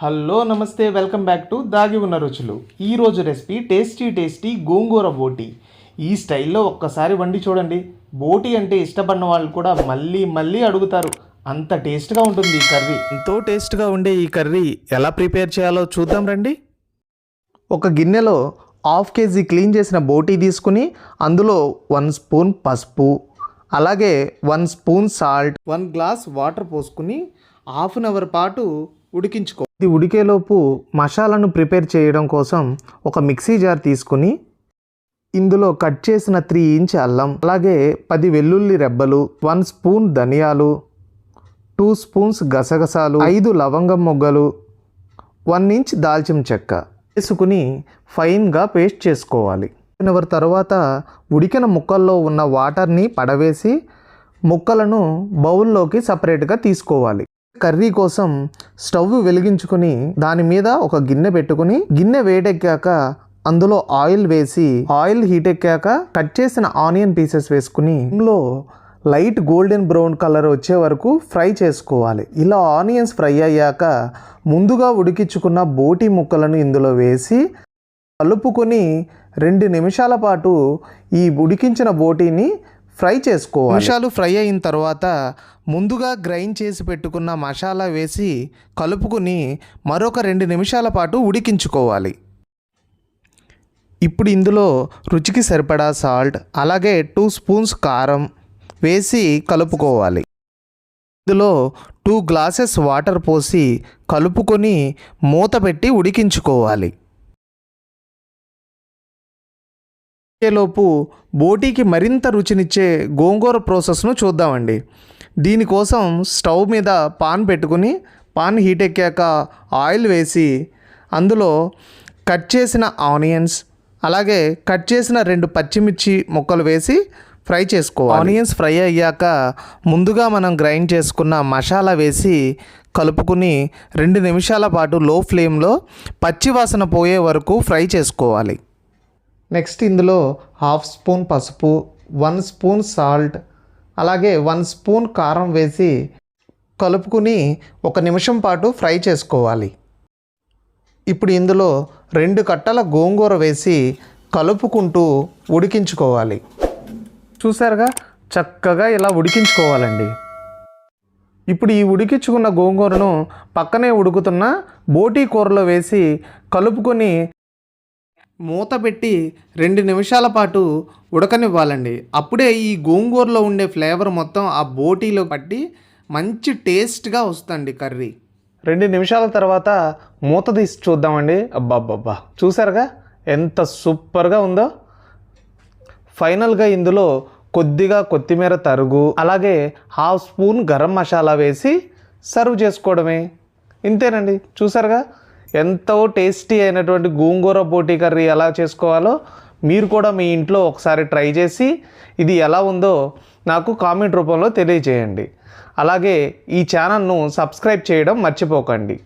Hello నమస్తే welcome back to దాగి ఉన్న రుచులు. ఈరోజు రెసిపీ టేస్టీ టేస్టీ గోంగూర బోటి. ఈ స్టైల్లో ఒక్కసారి వండి చూడండి. బోటి అంటే ఇష్టపడిన వాళ్ళు కూడా మళ్ళీ మళ్ళీ అడుగుతారు. అంత టేస్ట్గా ఉంటుంది ఈ కర్రీ. ఎంతో టేస్ట్గా ఉండే ఈ కర్రీ ఎలా ప్రిపేర్ చేయాలో చూద్దాం రండి. ఒక గిన్నెలో హాఫ్ కేజీ క్లీన్ చేసిన బోటీ తీసుకుని అందులో వన్ స్పూన్ పసుపు అలాగే one spoon salt one glass water పోసుకుని హాఫ్ అన్ అవర్ పాటు ఉడికించుకో ఇది ఉడికేలోపు మసాలాను ప్రిపేర్ చేయడం కోసం ఒక మిక్సీ జార్ తీసుకుని ఇందులో కట్ చేసిన త్రీ ఇంచ్ అల్లం అలాగే పది వెల్లుల్లి రెబ్బలు వన్ స్పూన్ ధనియాలు టూ స్పూన్స్ గసగసాలు ఐదు లవంగం మొగ్గలు వన్ ఇంచ్ దాల్చిన చెక్క వేసుకుని ఫైన్గా పేస్ట్ చేసుకోవాలి. వన్ అవర్ తర్వాత ఉడికిన ముక్కల్లో ఉన్న వాటర్ని పడవేసి ముక్కలను బౌల్లోకి సపరేట్గా తీసుకోవాలి. కర్రీ కోసం స్టవ్ వెలిగించుకుని దాని మీద ఒక గిన్నె పెట్టుకుని గిన్నె వేడెక్కాక అందులో ఆయిల్ వేసి ఆయిల్ హీట్ ఎక్కాక కట్ చేసిన ఆనియన్ పీసెస్ వేసుకుని ఇందులో లైట్ గోల్డెన్ బ్రౌన్ కలర్ వచ్చే వరకు ఫ్రై చేసుకోవాలి. ఇలా ఆనియన్స్ ఫ్రై అయ్యాక ముందుగా ఉడికించుకున్న బోటి ముక్కలను ఇందులో వేసి కలుపుకొని రెండు నిమిషాల పాటు ఈ ఉడికించిన బోటీని ఫ్రై చేసుకోవాలి. నిమిషాలు ఫ్రై అయిన తర్వాత ముందుగా గ్రైండ్ చేసి పెట్టుకున్న మసాలా వేసి కలుపుకుని మరొక రెండు నిమిషాల పాటు ఉడికించుకోవాలి. ఇప్పుడు ఇందులో రుచికి సరిపడా సాల్ట్ అలాగే టూ స్పూన్స్ కారం వేసి కలుపుకోవాలి. ఇందులో టూ గ్లాసెస్ వాటర్ పోసి కలుపుకొని మూత పెట్టి ఉడికించుకోవాలి. లోపు బోటీకి మరింత రుచినిచ్చే గోంగూర ప్రాసెస్ను చూద్దామండి. దీనికోసం స్టవ్ మీద పాన్ పెట్టుకుని పాన్ హీట్ ఎక్కాక ఆయిల్ వేసి అందులో కట్ చేసిన ఆనియన్స్ అలాగే కట్ చేసిన రెండు పచ్చిమిర్చి ముక్కలు వేసి ఫ్రై చేసుకోవాలి. ఆనియన్స్ ఫ్రై అయ్యాక ముందుగా మనం గ్రైండ్ చేసుకున్న మసాలా వేసి కలుపుకుని రెండు నిమిషాల పాటు లో ఫ్లేమ్లో పచ్చి వాసన పోయే వరకు ఫ్రై చేసుకోవాలి. నెక్స్ట్ ఇందులో హాఫ్ స్పూన్ పసుపు వన్ స్పూన్ సాల్ట్ అలాగే వన్ స్పూన్ కారం వేసి కలుపుకుని ఒక నిమిషం పాటు ఫ్రై చేసుకోవాలి. ఇప్పుడు ఇందులో రెండు కట్టల గోంగూర వేసి కలుపుకుంటూ ఉడికించుకోవాలి. చూసారుగా? చక్కగా ఇలా ఉడికించుకోవాలండి. ఇప్పుడు ఈ ఉడికించుకున్న గోంగూరను పక్కనే ఉడుకుతున్న బోటీ కూరలో వేసి కలుపుకొని మూత పెట్టి రెండు నిమిషాల పాటు ఉడకనివ్వాలండి. అప్పుడే ఈ గోంగూరలో ఉండే ఫ్లేవర్ మొత్తం ఆ బోటీలో పట్టి మంచి టేస్ట్గా వస్తుంది కర్రీ. రెండు నిమిషాల తర్వాత మూత తీసి చూద్దామండి. అబ్బాబ్బాబ్బా. చూసారుగా? ఎంత సూపర్గా ఉందో. ఫైనల్గా ఇందులో కొద్దిగా కొత్తిమీర తరుగు అలాగే హాఫ్ స్పూన్ గరం మసాలా వేసి సర్వ్ చేసుకోవడమే. ఇంతేనండి. చూసారుగా? ఎంతో టేస్టీ అయినటువంటి గోంగూర పోటీ కర్రీ ఎలా చేసుకోవాలో మీరు కూడా మీ ఇంట్లో ఒకసారి ట్రై చేసి ఇది ఎలా ఉందో నాకు కామెంట్ రూపంలో తెలియజేయండి. అలాగే ఈ ఛానల్ను సబ్స్క్రైబ్ చేయడం మర్చిపోకండి.